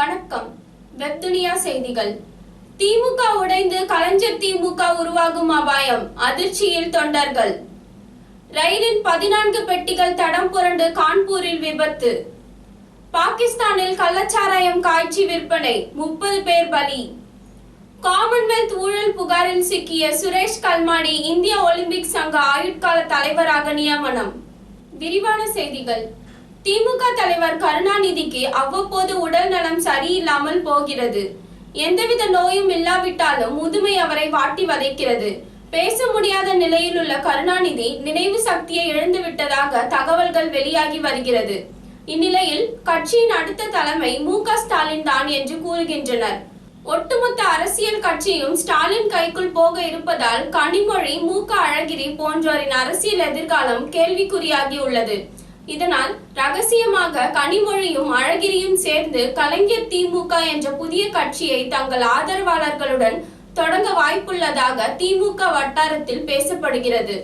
வணக்கம். வெப்துனியா செய்திகள். திமுக உடைந்து கலைஞர் திமுக உருவாகும் அபாயம். அதிர்ச்சியில் தொண்டர்கள். ரயிலின் பதினான்கு பெட்டிகள் தடம் புரண்டு கான்பூரில் விபத்து. பாகிஸ்தானில் கள்ளச்சாராயம் காய்ச்சி விற்பனை முப்பது பேர் பலி. காமன்வெல்த் ஊழல் புகாரில் சிக்கிய சுரேஷ் கல்மாடி இந்திய ஒலிம்பிக் சங்க ஆயுட்கால தலைவராக நியமனம். விரிவான செய்திகள். திமுக தலைவர் கருணாநிதிக்கு அவ்வப்போது உடல் நலம் சரியில்லாமல் போகிறது. எந்தவித நோயும் இல்லாவிட்டாலும் முதுமை அவரை வாட்டி வதைக்கிறது. பேச முடியாத நிலையில் உள்ள கருணாநிதி நினைவு சக்தியை இழந்துவிட்டதாக தகவல்கள் வெளியாகி வருகிறது. இந்நிலையில் கட்சியின் அடுத்த தலைமை மு க ஸ்டாலின் தான் என்று கூறுகின்றனர். ஒட்டுமொத்த அரசியல் கட்சியும் ஸ்டாலின் கைக்குள் போக இருப்பதால் கனிமொழி மு க அழகிரி போன்றோரின் அரசியல் எதிர்காலம் கேள்விக்குறியாகி உள்ளது இதனால் ரகசியமாக கனிமொழியும் அழகிரியும் சேர்ந்து கலைஞர் திமுக என்ற புதிய கட்சியை தங்கள் ஆதரவாளர்களுடன் தொடங்க வாய்ப்புள்ளதாக திமுக வட்டாரத்தில் பேசப்படுகிறது.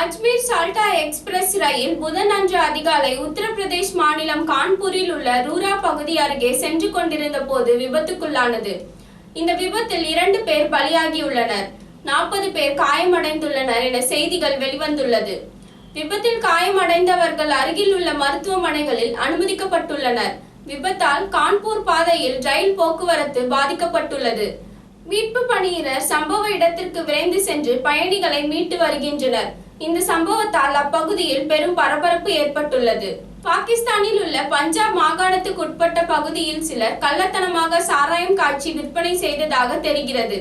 அஜ்மீர் சால்டா எக்ஸ்பிரஸ் ரயில் புதன் அன்று அதிகாலை உத்தரப்பிரதேஷ் மாநிலம் கான்பூரில் உள்ள ரூரா பகுதி அருகே சென்று கொண்டிருந்த போது விபத்துக்குள்ளானது. இந்த விபத்தில் இரண்டு பேர் பலியாகியுள்ளனர். நாற்பது பேர் காயமடைந்துள்ளனர் என செய்திகள் வெளிவந்துள்ளது. விபத்தில் காயமடைந்தவர்கள் அருகில் உள்ள மருத்துவமனைகளில் அனுமதிக்கப்பட்டுள்ளனர். விபத்தால் கான்பூர் பாதையில் ரயில் போக்குவரத்து பாதிக்கப்பட்டுள்ளது. மீட்பு பணியினர் சம்பவ இடத்திற்கு விரைந்து சென்று பயணிகளை மீட்டு வருகின்றனர். இந்த சம்பவத்தால் அப்பகுதியில் பெரும் பரபரப்பு ஏற்பட்டுள்ளது. பாகிஸ்தானில் உள்ள பஞ்சாப் மாகாணத்துக்கு உட்பட்ட பகுதியில் சிலர் கள்ளத்தனமாக சாராயம் காய்ச்சி விற்பனை செய்ததாக தெரிகிறது.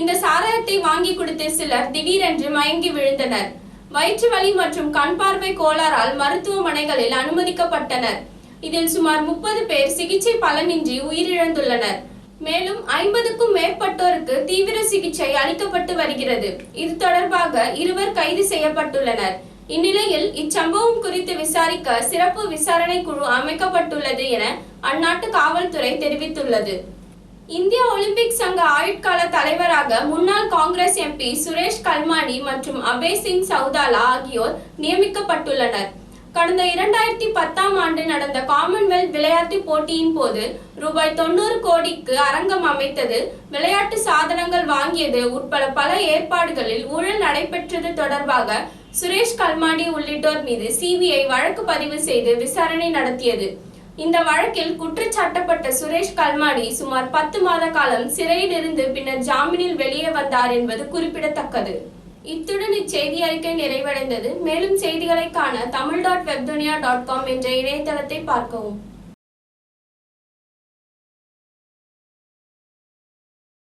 இந்த சாராயத்தை வாங்கி கொடுத்த சிலர் திடீரென்று மயங்கி விழுந்தனர். வயிற்று வலி மற்றும் கண் பார்வை கோளாறால் மருத்துவமனைகளில் அனுமதிக்கப்பட்டனர். இதில் சுமார் முப்பது பேர் சிகிச்சை பலனின்றி உயிரிழந்துள்ளனர். மேலும் ஐம்பதுக்கும் மேற்பட்டோருக்கு தீவிர சிகிச்சை அளிக்கப்பட்டு வருகிறது. இது தொடர்பாக இருவர் கைது செய்யப்பட்டுள்ளனர். இந்நிலையில் இச்சம்பவம் குறித்து விசாரிக்க சிறப்பு விசாரணை குழு அமைக்கப்பட்டுள்ளது என அந்நாட்டு காவல்துறை தெரிவித்துள்ளது. இந்திய ஒலிம்பிக் சங்க ஆயுட்கால தலைவராக முன்னாள் காங்கிரஸ் எம்பி சுரேஷ் கல்மாடி மற்றும் அபய் சிங் சவுதாலா ஆகியோர் நியமிக்கப்பட்டுள்ளனர். கடந்த இரண்டாயிரத்தி பத்தாம் ஆண்டு நடந்த காமன்வெல்த் விளையாட்டு போட்டியின் போது ரூபாய் தொண்ணூறு கோடிக்கு அரங்கம் அமைத்தது விளையாட்டு சாதனங்கள் வாங்கியது உட்பட பல ஏற்பாடுகளில் ஊழல் நடைபெற்றது தொடர்பாக சுரேஷ் கல்மாடி உள்ளிட்டோர் மீது சிபிஐ வழக்கு பதிவு செய்து விசாரணை நடத்தியது. இந்த வழக்கில் குற்றச்சாட்டப்பட்ட சுரேஷ் கல்மாடி சுமார் பத்து மாத காலம் சிறையில் இருந்து பின்னர் ஜாமீனில் வெளியே வந்தார் என்பது குறிப்பிடத்தக்கது. இத்துடன் இச்செய்தி அறிக்கை நிறைவடைந்தது. மேலும் செய்திகளை காண Tamil dot Webdunia dot com என்ற இணையதளத்தை பார்க்கவும்.